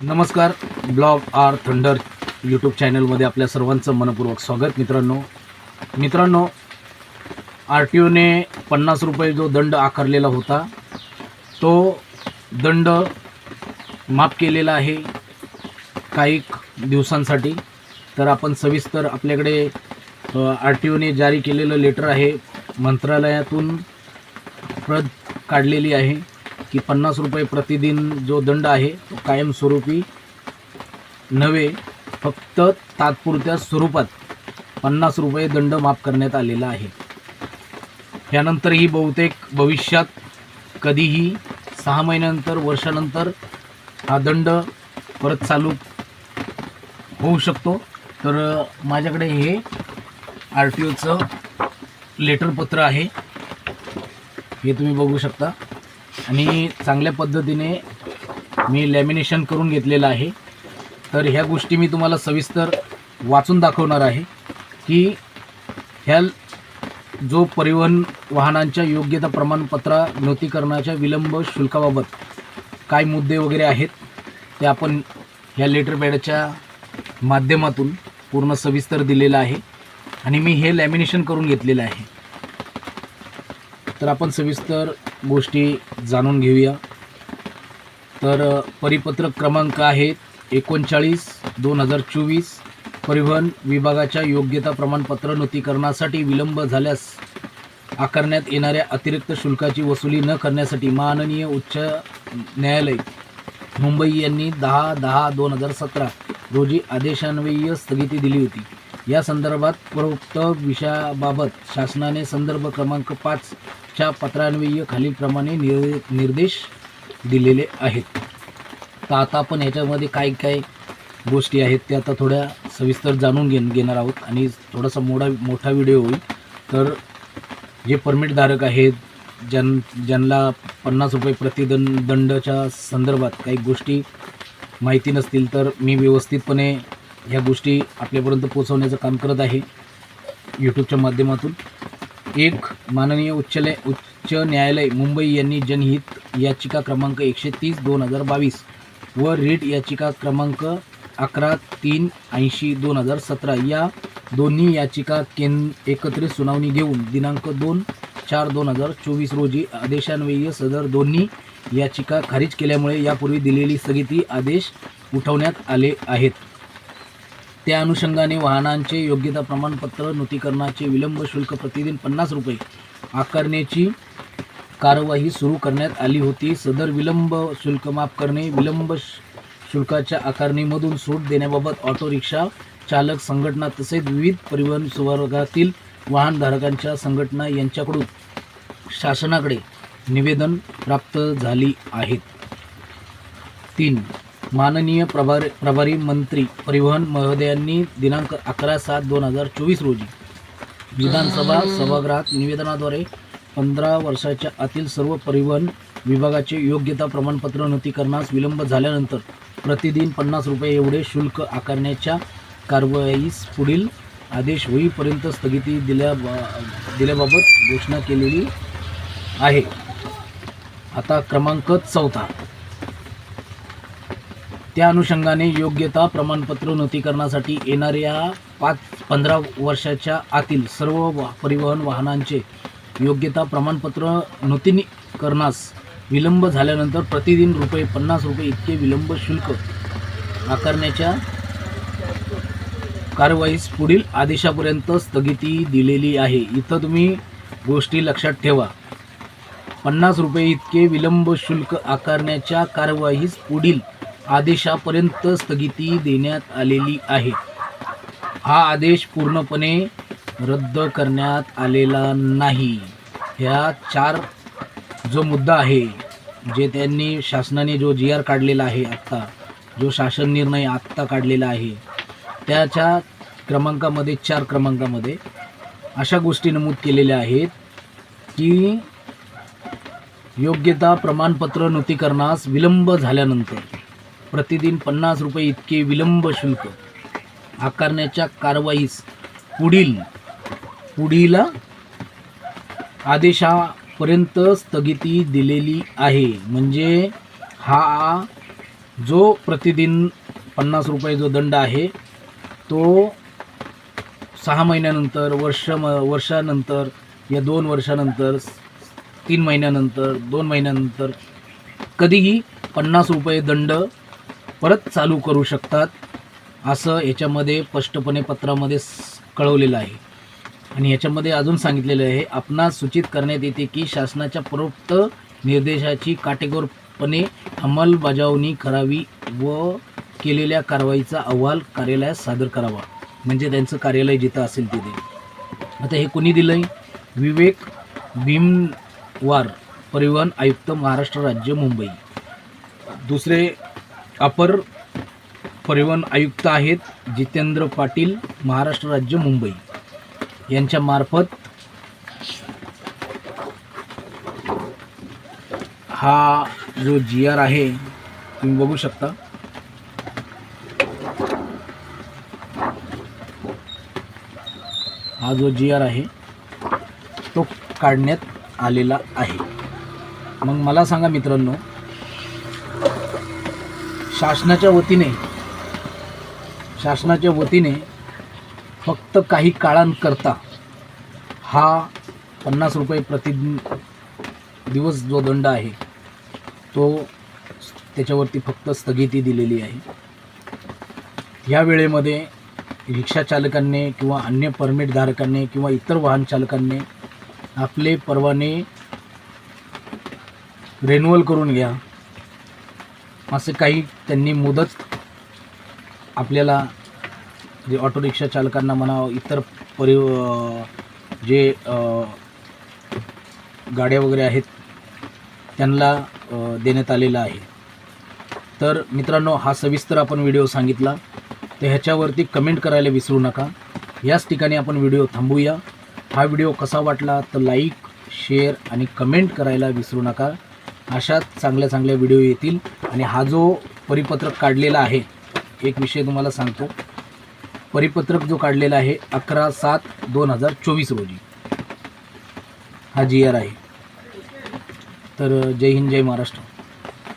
नमस्कार blog R thunder YouTube चॅनलमध्ये आपल्या सर्वांचं मनपूर्वक स्वागत मित्रांनो. मित्रांनो आर टी ओने पन्नास रुपये जो दंड आकारलेला होता तो दंड माफ केलेला आहे काही दिवसांसाठी. तर आपण सविस्तर आपल्याकडे आर टी ओने जारी केलेलं लेटर आहे मंत्रालयातून प्रत काढलेली आहे. की पन्नास रुपये प्रतिदिन जो दंड आहे तो कायमस्वरूपी नव्हे फक्त तात्पुरत्या स्वरूपात पन्नास रुपये दंड माफ करण्यात आलेला आहे. यानंतरही बहुतेक भविष्यात कधीही सहा महिन्यानंतर वर्षानंतर हा दंड परत चालू होऊ शकतो. तर माझ्याकडे हे आर टी ओचं लेटरपत्र आहे. हे तुम्ही बघू शकता. आणि चांगल्या पद्धतीने मी लॅमिनेशन करून घेतलेलं आहे. तर ह्या गोष्टी मी तुम्हाला सविस्तर वाचून दाखवणार आहे की ह्या जो परिवहन वाहनांच्या योग्यता प्रमाणपत्रा नोंदीकरणाच्या विलंब शुल्काबाबत काय मुद्दे वगैरे आहेत ते आपण ह्या लेटर पॅडच्या माध्यमातून पूर्ण सविस्तर दिलेलं आहे. आणि मी हे लॅमिनेशन करून घेतलेलं आहे. तर आपण सविस्तर गोष्टी जाणून घेऊया. तर परिपत्रक क्रमांक आहेत एकोणचाळीस दोन हजार चोवीस. परिवहन विभागाच्या योग्यता प्रमाणपत्र नूतीकरणासाठी विलंब झाल्यास आकारण्यात येणाऱ्या अतिरिक्त शुल्काची वसुली न करण्यासाठी माननीय उच्च न्यायालय मुंबई यांनी दहा दहा दोन हजार सतरा रोजी आदेशान्वयीय स्थगिती दिली होती. या संदर्भात प्रवृत्त विषयाबाबत शासनाने संदर्भ क्रमांक पाचच्या पत्रान्वयीय खालीलप्रमाणे निर निर्देश दिलेले आहेत. तर आता आपण ह्याच्यामध्ये काय काय गोष्टी आहेत त्या आता थोड्या सविस्तर जाणून घेण घेणार आहोत आणि थोडासा मोठा मोठा व्हिडिओ होईल. तर जे परमिटधारक आहेत ज्यां ज्यांना पन्नास रुपये प्रतिदंड दंडच्या संदर्भात काही गोष्टी माहिती नसतील तर मी व्यवस्थितपणे ह्या गोष्टी आपल्यापर्यंत पोचवण्याचं काम करत आहे यूट्यूबच्या माध्यमातून. एक माननीय उच्चलय उच्च न्यायालय मुंबई यांनी जनहित याचिका क्रमांक एकशे तीस दोन हजार बावीस व रीट याचिका क्रमांक अकरा तीन ऐंशी दोन हजार सतरा या दोन्ही याचिका केन एकत्रित सुनावणी घेऊन दिनांक दोन चार दोन हजार चोवीस रोजी आदेशान्वयीय सदर दोन्ही याचिका खारिज केल्यामुळे यापूर्वी दिलेली स्थगिती आदेश उठवण्यात आले आहेत. त्या अनुषंगाने वाहनांचे योग्यता प्रमाणपत्र नूतीकरणाचे विलंब शुल्क प्रतिदिन पन्नास रुपये आकारण्याची कारवाई सुरू करण्यात आली होती. सदर विलंब शुल्क माफ करणे विलंब शुल्काच्या आकारणीमधून सूट देण्याबाबत ऑटो रिक्षा चालक संघटना तसेच विविध परिवहन सुवर्गातील वाहनधारकांच्या संघटना यांच्याकडून शासनाकडे निवेदन प्राप्त झाली आहेत तीन माननीय प्रभारी प्रभारी मंत्री परिवहन महोदयांनी दिनांक अकरा सात दोन हजार चोवीस रोजी विधानसभा सभागृहात निवेदनाद्वारे पंधरा वर्षाच्या आतील सर्व परिवहन विभागाचे योग्यता प्रमाणपत्र नोंदीकरणास विलंब झाल्यानंतर प्रतिदिन पन्नास रुपये एवढे शुल्क आकारण्याच्या कारवाईस पुढील आदेश होईपर्यंत स्थगिती दिल्या दिल्याबाबत घोषणा केलेली आहे. आता क्रमांक चौथा. त्या अनुषंगाने योग्यता प्रमाणपत्र नूतनीकरणासाठी येणाऱ्या पाच पंधरा वर्षाच्या आतील सर्व वा परिवहन वाहनांचे योग्यता प्रमाणपत्र नूतनीकरणास विलंब झाल्यानंतर प्रतिदिन रुपये पन्नास रुपये इतके विलंब शुल्क आकारण्याच्या कारवाईस पुढील आदेशापर्यंत स्थगिती दिलेली आहे. इथं तुम्ही गोष्टी लक्षात ठेवा. पन्नास रुपये इतके विलंब शुल्क आकारण्याच्या कारवाईस पुढील आदेशापर्यंत स्थगिती देण्यात आलेली आहे. हा आदेश पूर्णपणे रद्द करण्यात आलेला नाही. ह्या चार जो मुद्दा आहे जे त्यांनी शासनाने जो जी आर काढलेला आहे आत्ता जो शासन निर्णय आत्ता काढलेला आहे त्याच्या क्रमांकामध्ये चार क्रमांकामध्ये अशा गोष्टी नमूद केलेल्या आहेत की योग्यता प्रमाणपत्र नूतीकरणास विलंब झाल्यानंतर प्रतिदिन पन्नास रुपये इतके विलंब शुल्क. आकारण्याच्या कारवाईस पुढील पुढील आदेशापर्यंत स्थगिती दिलेली आहे. म्हणजे हा जो प्रतिदिन पन्नास रुपये जो दंड आहे तो सहा महिन्यानंतर वर्ष म वर्षानंतर या दोन वर्षानंतर तीन महिन्यानंतर दोन महिन्यानंतर कधीही पन्नास रुपये दंड परत चालू करू शकतात असं याच्यामध्ये स्पष्टपणे पत्रामध्ये कळवलेलं आहे. आणि याच्यामध्ये अजून सांगितलेलं आहे आपणास सूचित करण्यात येते की शासनाच्या प्रोक्त निर्देशाची काटेकोरपणे अंमलबजावणी करावी व केलेल्या कारवाईचा अहवाल कार्यालयात सादर करावा. म्हणजे त्यांचं कार्यालय जिथं असेल तिथे. आता हे कोणी दिलं आहे विवेक भीमवार परिवहन आयुक्त महाराष्ट्र राज्य मुंबई. दुसरे अपर परिवहन आयुक्त आहेत जितेंद्र पाटील महाराष्ट्र राज्य मुंबई. यांच्यामार्फत हा जो जी आर आहे तुम्ही बघू शकता. हा जो जी आर आहे तो काढण्यात आलेला आहे. मग मला सांगा मित्रांनो शासनाच्या वतीने शासनाच्या वतीने फक्त काही काळांकरता हा पन्नास रुपये प्रति दिवस जो दंड आहे तो त्याच्यावरती फक्त स्थगिती दिलेली आहे. ह्या वेळेमध्ये रिक्षा चालकांनी किंवा अन्य परमिटधारकांनी किंवा इतर वाहन चालकांनी आपले परवाने रेन्युअल करून घ्या. असे काही त्यांनी मुदत आपल्याला जे ऑटो रिक्षा चालकांना म्हणा इतर परि जे गाड्या वगैरे आहेत त्यांना देण्यात आलेला आहे. तर मित्रांनो हा सविस्तर आपण व्हिडिओ सांगितला. तर ह्याच्यावरती कमेंट करायला विसरू नका. याच ठिकाणी आपण व्हिडिओ थांबूया. हा व्हिडिओ कसा वाटला तर लाईक शेअर आणि कमेंट करायला विसरू नका. अशाच चांगल्या चांगल्या व्हिडिओ येतील. आणि हा जो परिपत्रक काढलेला आहे एक विषय तुम्हाला सांगतो. परिपत्रक जो काढलेला आहे अकरा सात दोन हजार चोवीस रोजी. हा जी आर आहे. तर जय हिंद जय महाराष्ट्र.